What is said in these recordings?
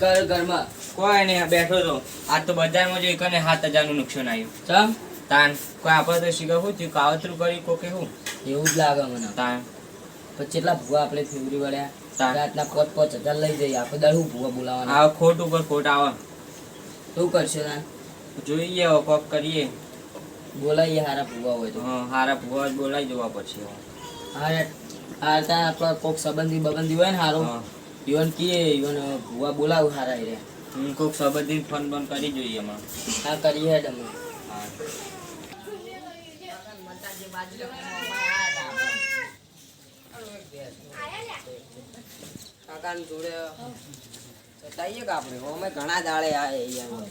કર ઘરમાં. કોઈ નહીં આ બેઠો તો. આજ તો બજારમાં જોઈ કને સાત હજારનું નુકસાન આવ્યું. ચમ? તાન કોઈ આપણે તો શીખવું થયું? કાવતરું કરી કોઈ શું? એવું જ લાગે મને. તાન. પછી કેટલા ભૂવા આપણે ફેવરી વળ્યા? તાન. રાતના પાંચ પાંચ હજાર લઈ જઈએ આપણે દર હું ભૂવા બોલાવાના? આ ખોટ ઉપર ખોટ આવે. શું કરશે તાન? જોઈએ હવે કોક કરીએ. બોલાવીએ હારા ભૂવા હોય તો. હા હારા ભૂવા જ બોલાવી દેવા પછી હવે. હા હાર ત્યાં આપણા કોક સંબંધી બબંધી હોય ને હારો. હા. ઈવન કીએ ઈવન ભુવા બોલાવ હારા રે હું કોક સંબંધી ફોન બોન કરી જોઈએ એમાં. હા કરીએ હેડ અમે. હા. કાકાની જોડે જતાઈએ કે આપણે? અમે ઘણા દાડે આ અહીંયા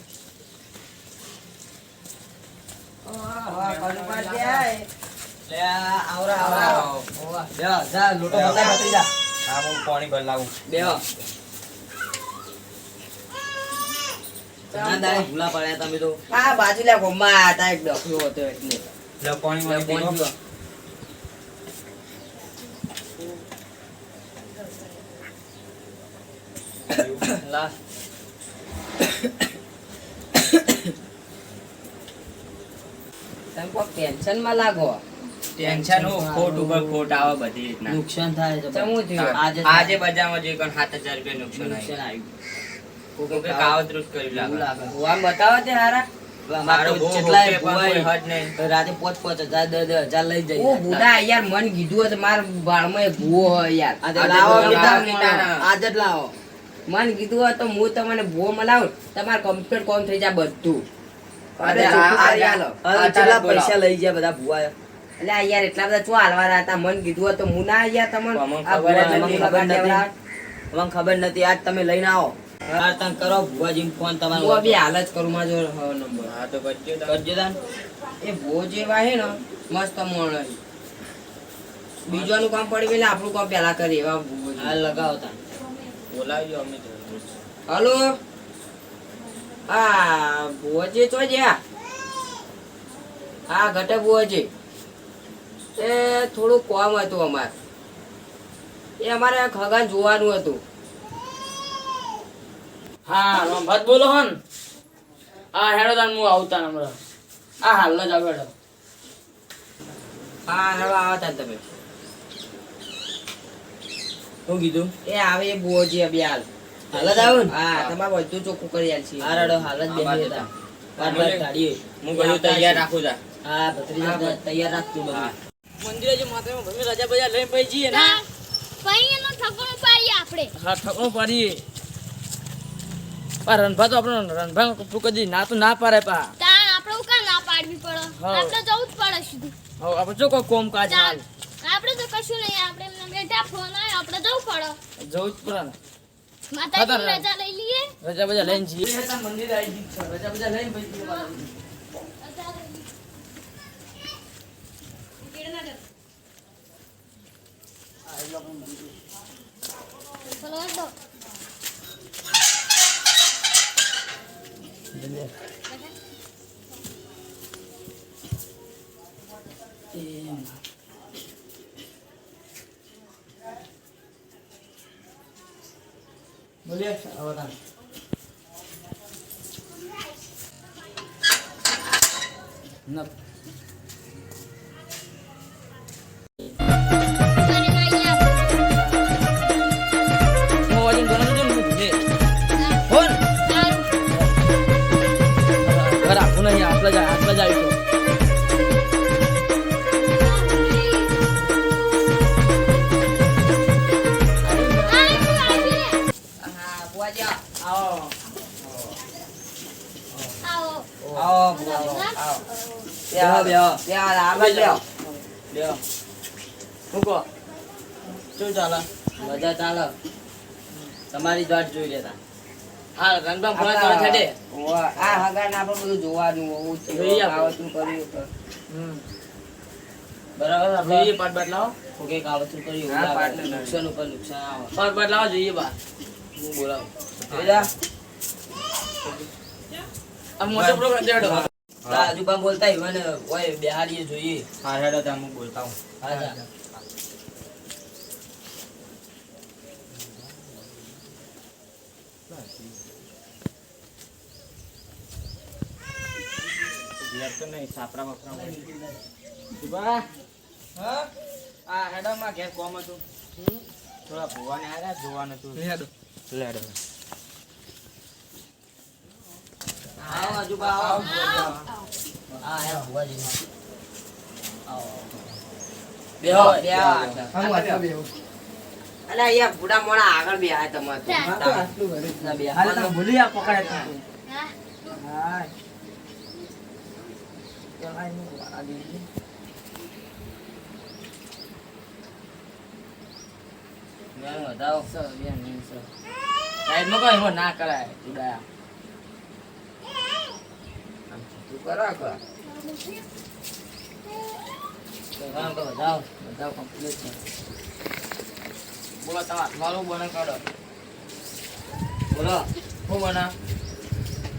આવરા આવરા. જા જા લોટો બતાય બતરી જા. હા હું પાણી ભર લાવું બે ભૂલા પડ્યા તમે તો. આ બાજુલા ગોમમાં હતા એક ડખ્યો હતો એટલે. લે પાણી લે, તમે કોઈ ટેન્શનમાં લાગો? ટેન્શન હું ખોટ ઉપર ખોટ આવે બધી રીતના નુકસાન થાય ચમું થયું આજે આજે બજારમાં જોઈ કને સાત હજાર રૂપિયા નુકસાન આવ્યું કોકે કાવતરું કર્યું લાગે ભુવા બતાવો તે હારા મારો બહુ કેટલાય હોકે પણ કોઈ ભુવાય હદ નહીં. રાતે પોચ પોચ હજાર દસ દસ હજાર લઈ જઈએ બુડા યાર મન કીધું હતું માર બાળમાં એક ભૂવો હોય યાર આજે લાવો મન કીધું હોય તો હું તમને ભૂવો મલાવું તમારે કમ્પ્યુટર કોમ થઈ જાય બધું પૈસા લઈ જાય બધા ભુવા એટલે આ યાર એટલા બધા ચો હાલવાના હતા? મન કીધું હતું તો હું ના યાર તમને. મને ખબર નથી આજ તમે લઈને આવો. હાર તમે કરો ભુવાજી ફોન હું બી હાલ જ કરું મારો નંબર. હા તો કરજો કરજો તાન. એ ભૂવો જેવા હે ને મસ્ત મોણ બીજાનું કામ પડી ગયેલા આપણું કામ પેલા કરીએ. એવા હાલ લગાવો તાન. બોલાવજો અમે. હલો? હા ભુવજી તો જ્યાં. હા ઘટે ભુવજી. એ થોડું કોમ હતું અમારે. એ અમારે ખગાન જોવાનું હતું. હા ભત બોલો હન હા હેડો તાન હું આવતા હમણાં. હા હાલ જ આવ્યો હેડો. હા હેડો આવતા તમે. શું કીધું? એ આવે એ બોજી અભી હાલ. હાલ જ આવું ને? હા તમારે બધું ચોખ્ખું કરી આલ છીએ. હાર હડો હાલ જ બેસી હતા હું બધું તૈયાર રાખું તા. હા ભત્રીજા તૈયાર રાખતું બધું. હા. મંદિરે જે માતામાં ભમી રજા બજા લઈને પઈ જઈએ ને? પૈ એનો ઠકણો પાડીએ આપણે. હા ઠકણો પાડીએ. પા રણભા તો આપણો રણભા તું કદી ના તો ના પાડે પા. તાણ આપણે ઉકા ના પાડવી પડે? આપણે જવું જ પડે સીધું. હવે આપણે જો કોઈ કોમ કાજ હાલ. આપણે તો કશું નહીં આપણે બેટા ફોન આવ્યો આપણે જવું પડે. જવું જ પડે માતાજી રજા લઈ લઈએ? રજા બજા લઈને જઈએ. મંદિરે આવી. રજા બજા લઈને પછી જઈએ પાછા. બોલો તો બોલીએ હવે તાન. હા ભુવાજી આવો. આવો આવો આવો આવો બેહો, બેહો, બેહો. બેહો, આગળ બેહો. લ્યો શું કહો શું ચાલે મજા ચાલે તમારી જ જોઈ લેતા હા રણબા છેડે બધું જોવાનું હોવું જોઈએ આપણે. કર્યું હમ બરાબર જોઈએ પાટ બાટ લાવો કાવતરું કર્યું. નુકસાન ઉપર નુકસાન આવે પાટ બદલાવો લાવો જોઈએ બા હેડો નહીં સાપરા વાપરા. આ હેડોમાં ઘેર કોમ હતું. થોડા ભુવાને આવ્યા જોવાનું હતું. લેડો આવો આજુબા આવો હા યાર ભુવાજી આવો બેહો બેહો અલા અહીંયા બુડા મોણા આગળ બે આ તમારે તો. ના બે હાલ તમે ભૂલી આ પકડે તું. હા નું. બેન વધાવો સાઈડમાં કોઈ એમાં ના કરાય ઉડાયા. તું કરો કરો. કામ તો વધાવો વધાવો કમ્પ્લીટ છે બોલો તમાર મારું બને કાઢો બોલો શું બને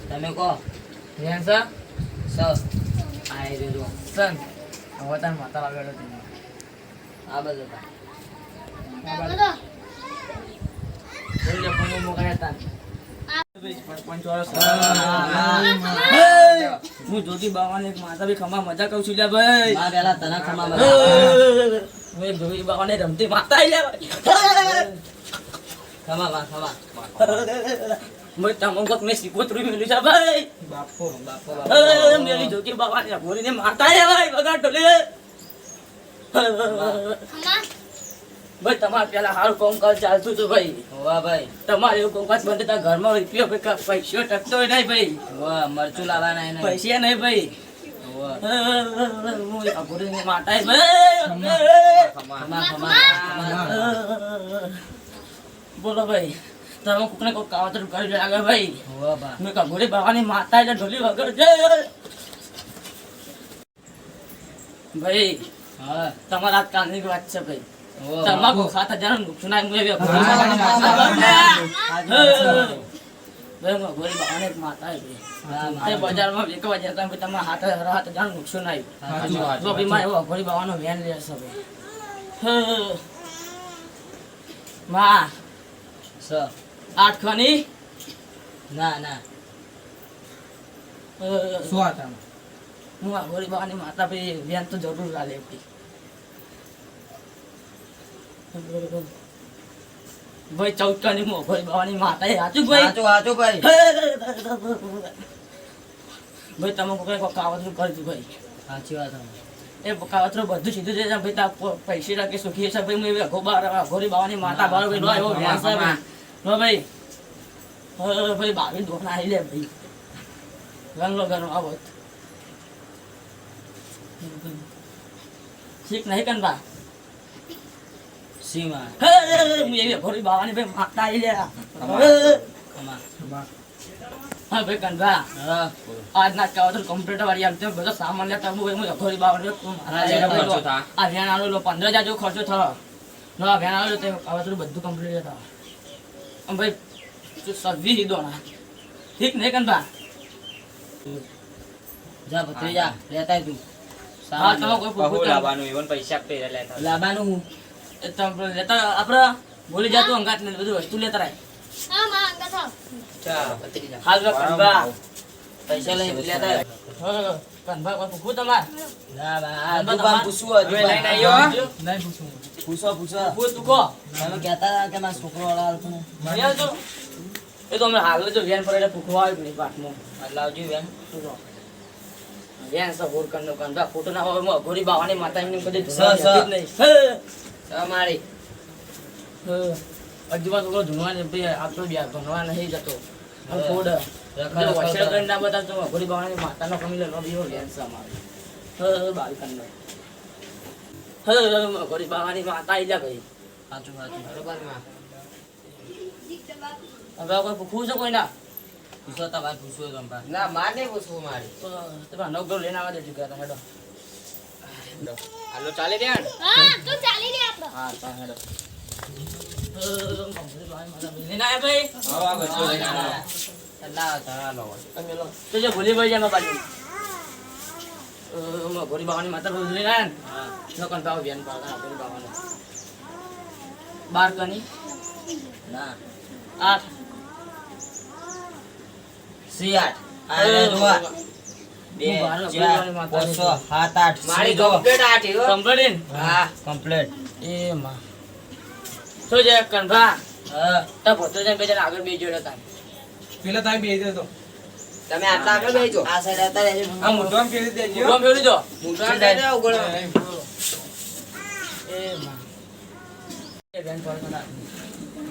તમે કહો ધ્યાન સર સર આઈ રહ્યો સન હવે તાર માતા લાગેલો તમે આ બધું તા. બધો બોલ લે ફોન મોકલે તાન પંચ વર્ષ હા. હું જોતી બાવાને એક માતા ભી ખમા મજા કહું છું લે ભાઈ. આ પેલા તને ખમા મજા હું એક જોતી બાવાને રમતી માતા ખમા બા ખમા. મેં તમને કોક મેં સિકોતરી મેલી છે ભાઈ. બાપો બાપો મેરી જોતી બાવાને બોલીને માતા આઈ ભાઈ બગાડ લે ખમા. ભાઈ તમારે પેલા સારું કામકાજ ચાલતું હતું ભાઈ વાહ ભાઈ તમારે એવું કામકાજ બંધ હતા ઘરમાં રૂપિયો પૈસા પૈસો ટકતો નહીં ભાઈ વાહ મરચું લાવા નહીં પૈસા નહીં ભાઈ ભાઈ બોલો ભાઈ તમે કોકને કોક કાવતર કરી લાગે ભાઈ મેં કગોરી બાવાની માતા એટલે ઢોલી વગર છે ભાઈ હા તમારા કાનની વાત છે ભાઈ તમાકુ ખાતા જરા નુકસાન આવ્યું એવી અઘોરી હા, બાવાની હા, માતા હા, ભાઈ. ભાઈ હું અઘોરી બાવાને એક માતા આવી હા, તે બજારમાં વેકવા જતા તમારા હાથે હાથે જાણ નુકસાન આવ્યું તો એવો અઘોરી બાવાનો વેન લેશે માં આઠ ખની ના ના હું આ ગોરી બાવાની માતા ભાઈ વેન તો જરૂર લાગે ભાઈ ચૌચા ની મોભાઈ બાવાની માતા સાચું ભાઈ હાચું હાચું ભાઈ ભાઈ તમે કોઈ કાવતરું કરજો ભાઈ સાચી વાત. એ કાવતરું બધું સીધું છે ભાઈ તા પૈસે રાખે સુખી છે ભાઈ હું એવી અઘોબાર અઘોરી બાવાની માતા બાર ભાઈ લો એવો વ્યાસ ભાઈ લો ભાઈ બાવી દોન આવી લે ભાઈ રંગ લો ઘરનો આવો શીખ નહીં કનબા સીમા. હું એવી ઘોડી બાવાની ભાઈ માતા લે હા ભાઈ આજના કાવતર કમ્પ્યુટર વાળી આમ બધો સામાન લેતા હું હું ઘોડી બાવાની આ વેન આલો લો પંદર હજાર જેવો ખર્ચો થયો. નો આ વેન આલો તે કાવતર બધું કમ્પ્લીટ હતા. આમ ભાઈ તું સવી દીધો ના. ઠીક નહીં કંધા જા ભત્રી જા લેતા તું. હા તમે કોઈ લાવવાનું even પૈસા આપે લેતા હું આપણે બોલી જાતું અંગાત ને બધું વસ્તુ લેતા રાય હા માં અંગા થાવ ચાલો પતરી જા. હાલ લો કનબા પૈસા લઈ લેતા કનબા કોઈ પૂછું તમાર? ના બા આ દુકાન પૂછવું હવે લઈને. આવ્યો પૂછો પૂછો પૂછ. તું કહો તમે કહેતા હતા કે મારા છોકરો વાળા આવતો ને મળી આવજો. એ તો અમે હાલ જો વેન પર એટલે પૂછવા આવ્યું નહીં પાઠમાં. આ લાવજો બેન વેન સર હોર કરનો કંદા ફોટો ના હોય ગોરી બાવાની માતા કદી જ નહીં તમારી અજવા છોકરો ધૂણવા ને ભાઈ આપતો બી ભણવા નહીં જતો. હા. ફોડ રખા જો રખા વછેર કરે. કરીને ના બતા તો ગોરી બાવાની માતાનો કમી લો બીઓ વેન સર મારે હ બાવાની માતા આઈ જા ભાઈ. સાચું સાચું. બરોબરમાં હવે કોઈ પૂછવું છે કોઈ ના પૂછો તમારે પૂછવું ના માર નહીં પૂછવું મારી. તો તમે નવગરો લઈને આવવા દેજો ગયા હેડો. હાલો ચાલે ત્યાં હા તો ચાલી રે આપણો. હા તા હેડો. બાર કની ના? આઠ. સી આઠ. બે ચાર માતા સાત આઠ મારી સી જો. કમ્પ્લેટ આ ઠીક હો. કમ્પ્લીટ હા. કમ્પ્લેટ એ માં. શું છે કનભા તો ભોતો બે જણ આગળ બે જોડે હતા પેલા તમે બેસી દેજો તમે આટલા આગળ બેસજો. આ સાઈડ આવતા રહેજો. આ મોઢામાં ફેરવી દેજો. ગોમ ફેરવી દો મોટા સાઈડે ઉઘડો. એ માં. બેન થોડી મને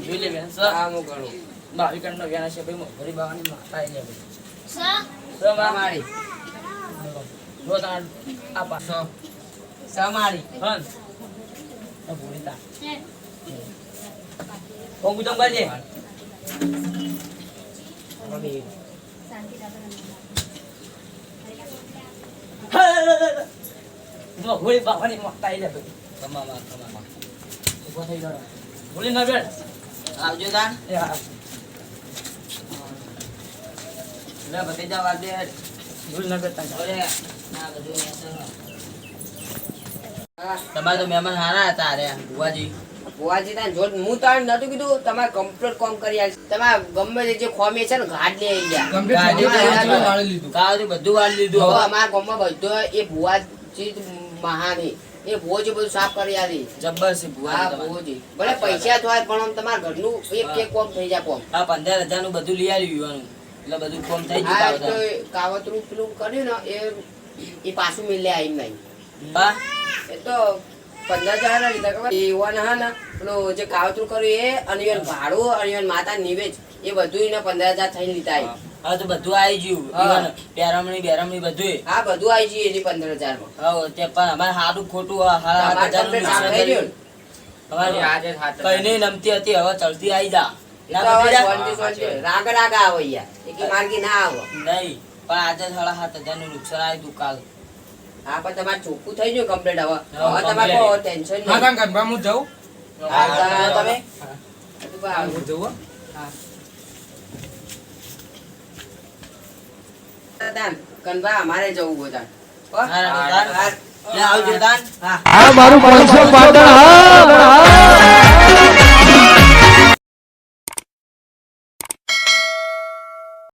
જોઈ લે બેન સર હા હું ગણું. બાવી કંડનો વ્યાના છે ભાઈ મોરી બાવાની માતા આવી જાય. સર સર સમારી જો તાર આ પાછો સમારી હન. તો ભૂરી તા કોણ ગુજમ બાજે? ભૂરી બાવાની માતા આવી જાય ભાઈ. કમાવા, કમાવા. ઊભો થઈ ગયો. ભૂલી ના બેન. આવજો એ લે. ભૂલી ના હા તમારે તો મહેમાન સારા હતા અરે બુવાજી બુવાજી તાન જો હું તાણ નતું કીધું તમારે કમ્પ્લીટ કોમ કરી આલ તમારે ગમે તે જે ખોમી છે ને ઘાટ લઈ આવી ગયા. કમ્પ્લીટ વાળી લીધું. બધું વાળ લીધું હવે. અમારા ગામમાં બધો એ બુવાજી મહાની. એ ભુવોજી બધું સાફ કરી આવી જબ્બર છે હા બુવાજી ભલે પૈસા થાય પણ આમ તમારા ઘરનું એક એક કોમ થઈ જાય કોમ. આ પંદર હજારનું બધું લઈ આવ્યું એટલે બધું કોમ થઈ જાય ગયું કાવતરું પેલું કર્યું ને એ એ પાછું મિલે આઈ નહીં એ તો પંદર હજાર ના લીધા ખબર? એવાને હા ને પેલું જે કાવતરું કર્યું એ અને ભાડું અને માતા નિવેજ એ બધું એને પંદર હજાર થઈને લીધા હા તો બધું આવી ગયું. પેરામણી બેરામણી બધું હા બધું આવી ગયું એની પંદર હજારમાં. હા તે પણ અમારે સારું ખોટું આ હારા તમારે હાથ નુકસાન થઈ ગયું? અમારે આજે કઈ નહીં નમતી હતી હવે ચલતી આવી જા. ના. રાગ રાગ આવે યાર. માર્ગી ના આવે. નહીં. પણ આજે સાડા સાત હજારનું નુકસાન આવ્યું તું કાલ હા પણ તમારે ચોખ્ખું થઈ ગયું કમ્પ્લીટ હવે હવે તમારે complete. કોઈ ટેન્શન નહીં હા ગરબા હું જાઉં હા, તમે હા. કનભા અમારે જવું બધા હો? હા, હા, દાન. હા. લે આવજો દાન હા આ મારું પાંચસો પાટણ હા